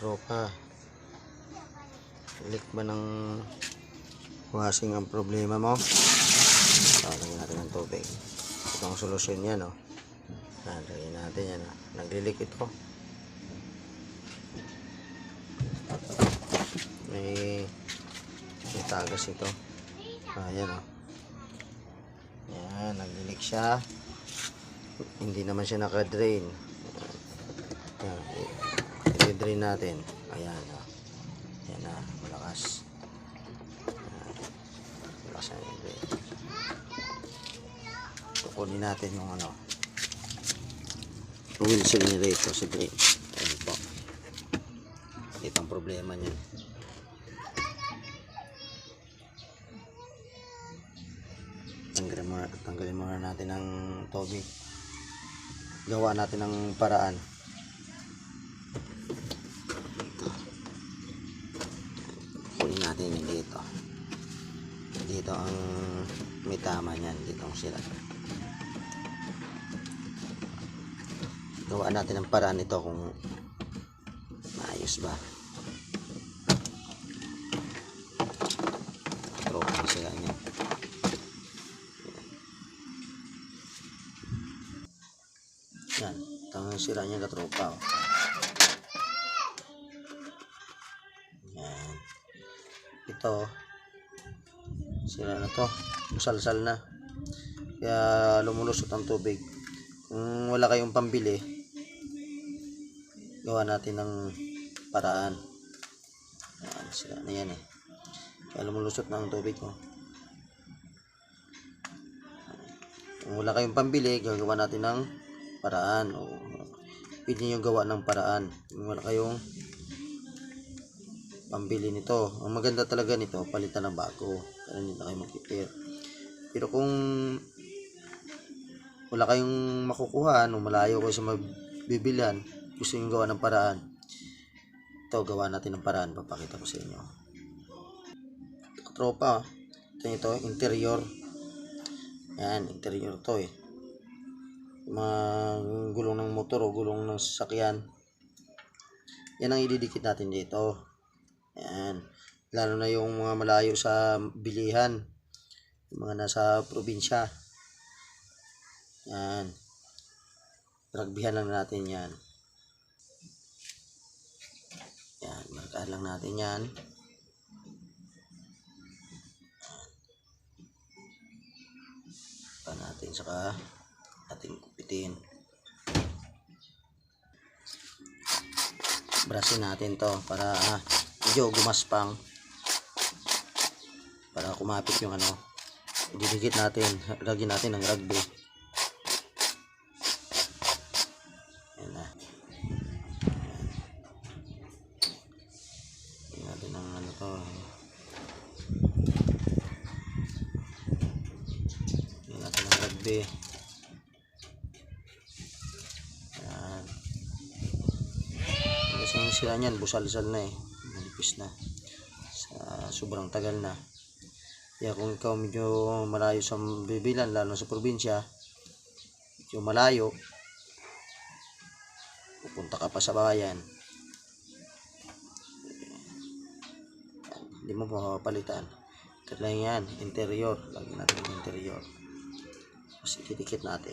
tropa. Leak ba ng washing ang problema mo? Lagyan natin ng tubig. Ito ang solusyon? Yan, lagyan natin yan. ah. Naglilik ito. May, may tagas ito. Ah, yan, oh. Yan, naglilik siya. Hindi naman siya naka-drain. Yan, i-drain natin. Ayan, oh. Yan na, malakas. Yan. Malakas na yung drain. Kukunin natin yung ano. Oil generator si drain. Ayan po. Ito problema niyan. Tanggalin muna, tanggalin muna natin ang tubig. Gawa natin ng paraan. Kunin natin yung dito. Dito ang may tama niyan. Dito ang sila. Gawa natin ang paraan nito kung maayos ba. Kung sila niya. Yan. Tama yung sira niya katropa. Oh. Yan. Ito. Sira na to. Musalsal na. Kaya lumulusot ang tubig. Kung wala kayong pambili, gawa natin ng paraan. Yan. Sira na yan eh. Kaya lumulusot na ang tubig ko. Kung wala kayong pambili, gagawa natin ng paraan o pwede nyo gawa ng paraan kung wala kayong pambili nito. Ang maganda talaga nito palitan ng bago. Para hindi na kayo magpipir. Pero kung wala kayong makukuha o malayo kayo sa mabibilan gusto nyo gawa ng paraan. Ito gawa natin ng paraan. Papakita ko sa inyo. Tropa ito ito interior. Yan interior to eh. Mga gulong ng motor o gulong ng sasakyan. Yan ang ididikit natin dito yan lalo na yung mga malayo sa bilihan. Yung mga nasa probinsya. Yan ragbihan lang natin yan. Yan markahan lang natin yan. Pa natin saka ating kupitin. Brasin natin to para ah, medyo gumaspang para kumapit yung ano ididikit natin lagyan natin ng rugby. Yan na. Lagyan natin ng ano to. Lagyan natin ng rugby. Yan kasi yung sila niyan busal-sal na eh manipis na. Sa sobrang tagal na. Kaya kung ikaw medyo malayo sa bibilan lalo sa probinsya medyo malayo pupunta ka pa sa bayan hindi mo mapapalitan. Ito lang yan interior. Lagyan natin interior. Tapos itidikit natin.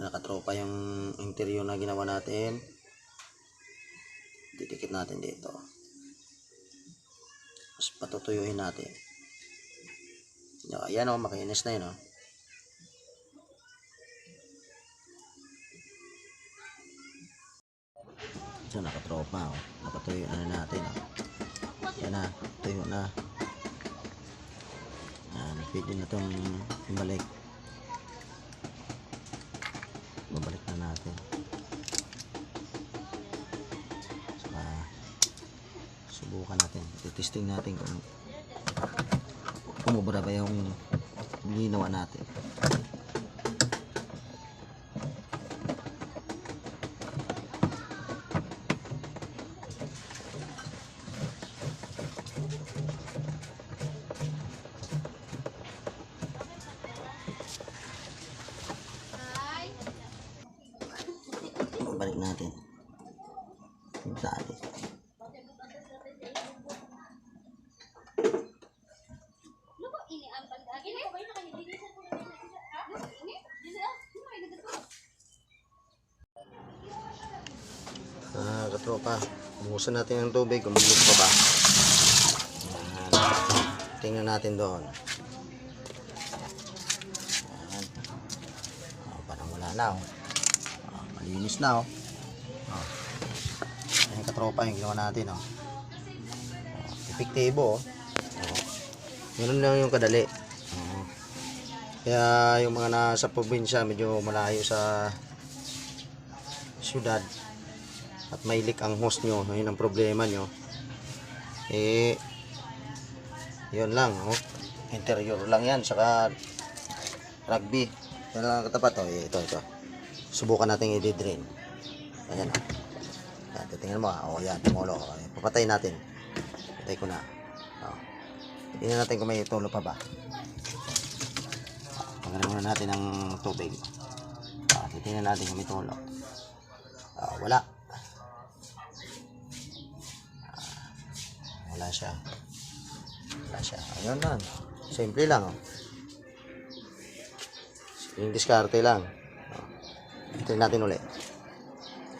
Nakatropa yung interior na ginawa natin didikit natin dito tapos patutuyuhin natin Yan, ayan o, makinis na yun o. So, nakatropa o. Nakatuyo na natin o. Yan na, tuyo na. Yan, pwede na itong ibalik. Testing natin kung umubra ba yung ginawa natin. Balik natin. Yung katropa. Bumusan natin ang tubig, umulog pa ba? Yan. Tingnan natin doon. Yan. Oh, parang wala na oh. Oh, malinis na oh. oh. Yan katropa yung ginawa natin oh. oh epektibo oh. oh. Ganun lang yung kadali. Oh. Kaya yung mga nasa probinsya medyo malayo sa syudad at may leak ang hose nyo, yun ang problema nyo, eh, yun lang, oh. interior lang yan, saka rugby, yan lang ang katapat, oh. ito, ito, subukan natin i-drain, ayan, oh. titingnan mo, ah. oh, yan, tumulo, oh. papatay natin, patay ko na, oh. tingnan natin kung may tulo pa ba, Pagalan muna natin ng tubig. Ah, titingnan natin kung may tulo. Ah, wala. Wala siya. Wala siya. Ayun lang. Simple lang. Oh. Yung diskarte lang. Oh. Tingnan natin ulit.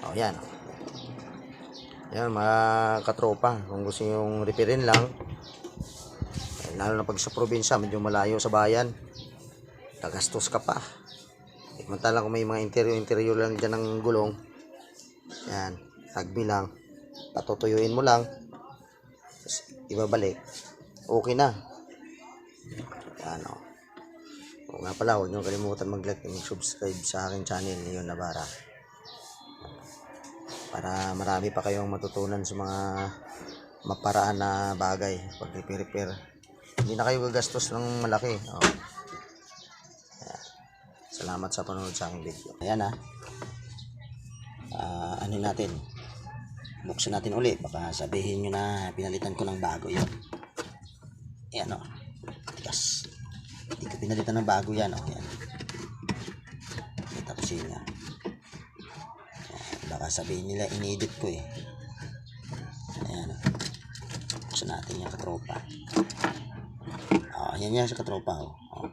Oh, yan. Oh. Yan, mga katropa. Kung gusto yung repairin lang, lalo na pag sa probinsya, medyo malayo sa bayan, gagastos ka pa. Samantala kung may mga interior-interior lang dyan ng gulong, yan, rugby lang, patutuyuin mo lang, ibabalik, okay na. Yan o. Nga pala, huwag niyo kalimutan mag-like and subscribe sa aking channel ngayon na bara. Para marami pa kayong matutunan sa mga maparaan na bagay pag repair-repair. Hindi na kayo gagastos ng malaki. O. Salamat sa panonood sa aking video. Ayan ah. Ah, ano natin? Buksan natin uli. Baka sabihin nyo na pinalitan ko ng bago yun. Ayan o. Tigas. Hindi ko pinalitan ng bago yan o. May tapusin nga. Ayan. Baka sabihin nila inedit ko eh. Ayan o. Buksan natin yung katropa. Oh, ayan yan sa katropa o. Oh.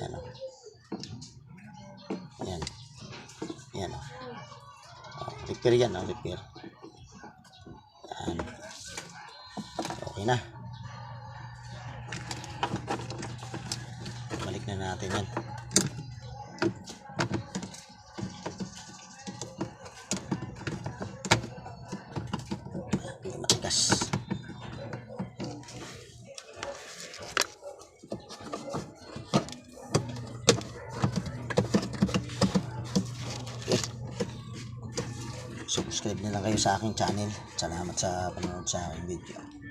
Ayan o. Ayan. Ayan o. Oh, repair yan, oh, repair. Okay na. Balik na natin yan. Subscribe na lang kayo sa aking channel. Salamat sa panonood sa aking video.